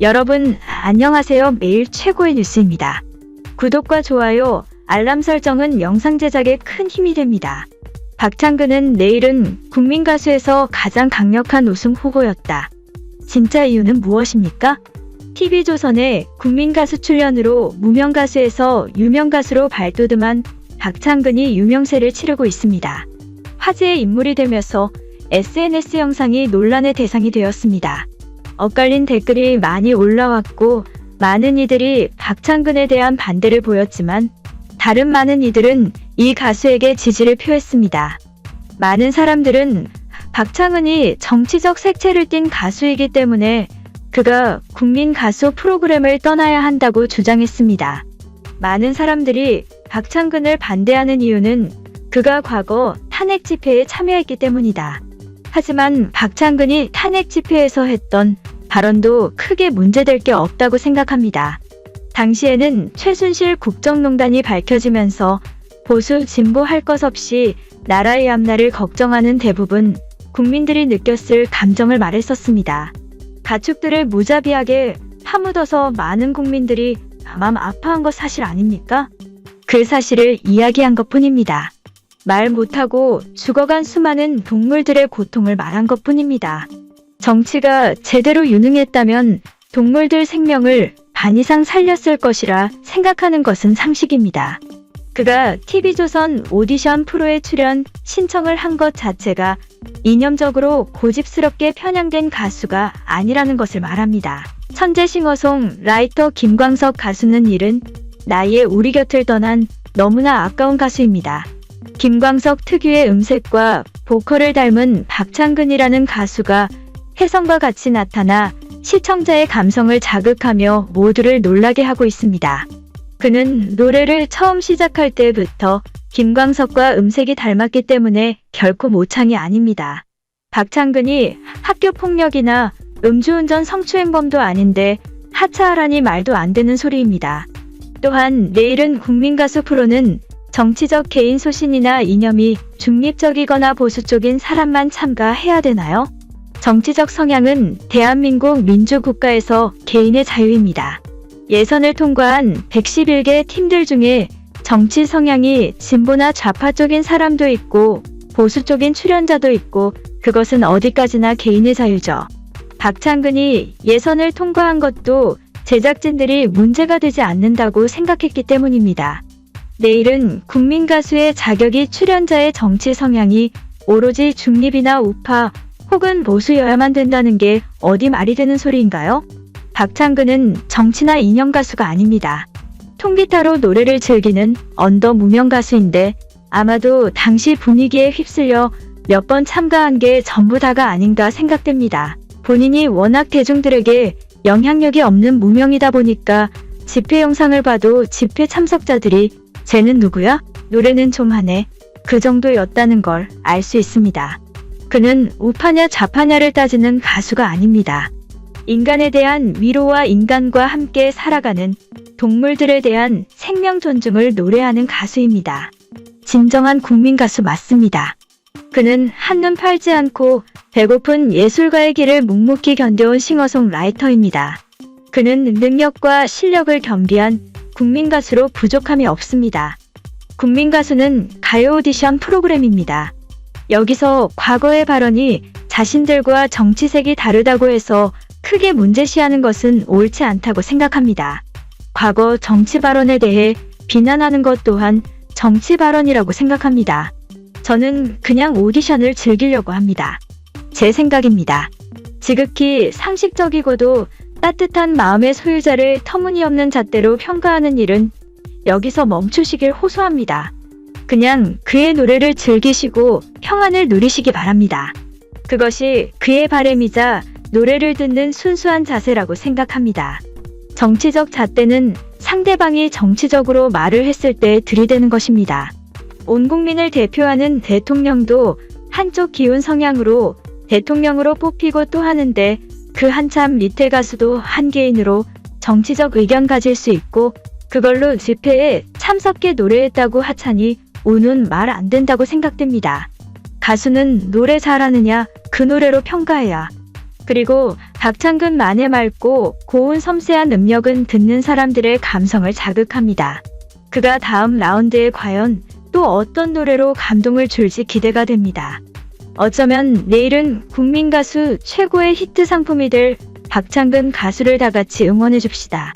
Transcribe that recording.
여러분, 안녕하세요. 매일 최고의 뉴스입니다. 구독과 좋아요, 알람 설정은 영상 제작에 큰 힘이 됩니다. 박창근은 내일은 국민 가수에서 가장 강력한 우승 후보였다. 진짜 이유는 무엇입니까? TV조선의 국민 가수 출연으로 무명 가수에서 유명 가수로 발돋움한 박창근이 유명세를 치르고 있습니다. 화제의 인물이 되면서 SNS 영상이 논란의 대상이 되었습니다. 엇갈린 댓글이 많이 올라왔고 많은 이들이 박창근에 대한 반대를 보였지만 다른 많은 이들은 이 가수에게 지지를 표했습니다. 많은 사람들은 박창근이 정치적 색채를 띤 가수이기 때문에 그가 국민 가수 프로그램을 떠나야 한다고 주장했습니다. 많은 사람들이 박창근을 반대하는 이유는 그가 과거 탄핵 집회에 참여했기 때문이다. 하지만 박창근이 탄핵 집회에서 했던 발언도 크게 문제될 게 없다고 생각합니다. 당시에는 최순실 국정농단이 밝혀지면서 보수 진보 할 것 없이 나라의 앞날을 걱정하는 대부분 국민들이 느꼈을 감정을 말했었습니다. 가축들을 무자비하게 파묻어서 많은 국민들이 마음 아파한 것 사실 아닙니까? 그 사실을 이야기한 것 뿐입니다. 말 못하고 죽어간 수많은 동물들의 고통을 말한 것 뿐입니다. 정치가 제대로 유능했다면 동물들 생명을 반 이상 살렸을 것이라 생각하는 것은 상식입니다. 그가 TV조선 오디션 프로에 출연 신청을 한 것 자체가 이념적으로 고집스럽게 편향된 가수가 아니라는 것을 말합니다. 천재 싱어송 라이터 김광석 가수는 이른 나이에 우리 곁을 떠난 너무나 아까운 가수입니다. 김광석 특유의 음색과 보컬을 닮은 박창근이라는 가수가 혜성과 같이 나타나 시청자의 감성을 자극하며 모두를 놀라게 하고 있습니다. 그는 노래를 처음 시작할 때부터 김광석과 음색이 닮았기 때문에 결코 모창이 아닙니다. 박창근이 학교 폭력이나 음주운전 성추행범도 아닌데 하차하라니 말도 안 되는 소리입니다. 또한 내일은 국민가수 프로는 정치적 개인 소신이나 이념이 중립적이거나 보수 쪽인 사람만 참가해야 되나요? 정치적 성향은 대한민국 민주국가에서 개인의 자유입니다. 예선을 통과한 111개 팀들 중에 정치 성향이 진보나 좌파 쪽인 사람도 있고 보수 쪽인 출연자도 있고 그것은 어디까지나 개인의 자유죠. 박창근이 예선을 통과한 것도 제작진들이 문제가 되지 않는다고 생각했기 때문입니다. 내일은 국민 가수의 자격이 출연자의 정치 성향이 오로지 중립이나 우파 혹은 보수여야만 된다는 게 어디 말이 되는 소리인가요? 박창근은 정치나 이념 가수가 아닙니다. 통기타로 노래를 즐기는 언더 무명 가수인데 아마도 당시 분위기에 휩쓸려 몇 번 참가한 게 전부 다가 아닌가 생각됩니다. 본인이 워낙 대중들에게 영향력이 없는 무명이다 보니까 집회 영상을 봐도 집회 참석자들이 쟤는 누구야? 노래는 좀 하네. 그 정도였다는 걸 알 수 있습니다. 그는 우파냐 좌파냐를 따지는 가수가 아닙니다. 인간에 대한 위로와 인간과 함께 살아가는 동물들에 대한 생명 존중을 노래하는 가수입니다. 진정한 국민 가수 맞습니다. 그는 한눈 팔지 않고 배고픈 예술가의 길을 묵묵히 견뎌온 싱어송 라이터입니다. 그는 능력과 실력을 겸비한 국민 가수로 부족함이 없습니다. 국민 가수는 가요 오디션 프로그램입니다. 여기서 과거의 발언이 자신들과 정치색이 다르다고 해서 크게 문제시하는 것은 옳지 않다고 생각합니다. 과거 정치 발언에 대해 비난하는 것 또한 정치 발언이라고 생각합니다. 저는 그냥 오디션을 즐기려고 합니다. 제 생각입니다. 지극히 상식적이고도 따뜻한 마음의 소유자를 터무니없는 잣대로 평가하는 일은 여기서 멈추시길 호소합니다. 그냥 그의 노래를 즐기시고 평안을 누리시기 바랍니다. 그것이 그의 바램이자 노래를 듣는 순수한 자세라고 생각합니다. 정치적 잣대는 상대방이 정치적으로 말을 했을 때 들이대는 것입니다. 온 국민을 대표하는 대통령도 한쪽 기운 성향으로 대통령으로 뽑히고 또 하는데 그 한참 밑에 가수도 한 개인으로 정치적 의견 가질 수 있고 그걸로 집회에 참석해 노래했다고 하차니 우는 말 안 된다고 생각됩니다. 가수는 노래 잘하느냐 그 노래로 평가해야 그리고 박창근 만의 맑고 고운 섬세한 음력은 듣는 사람들의 감성을 자극합니다. 그가 다음 라운드에 과연 또 어떤 노래로 감동을 줄지 기대가 됩니다. 어쩌면 내일은 국민 가수 최고의 히트 상품이 될 박창근 가수를 다 같이 응원해 줍시다.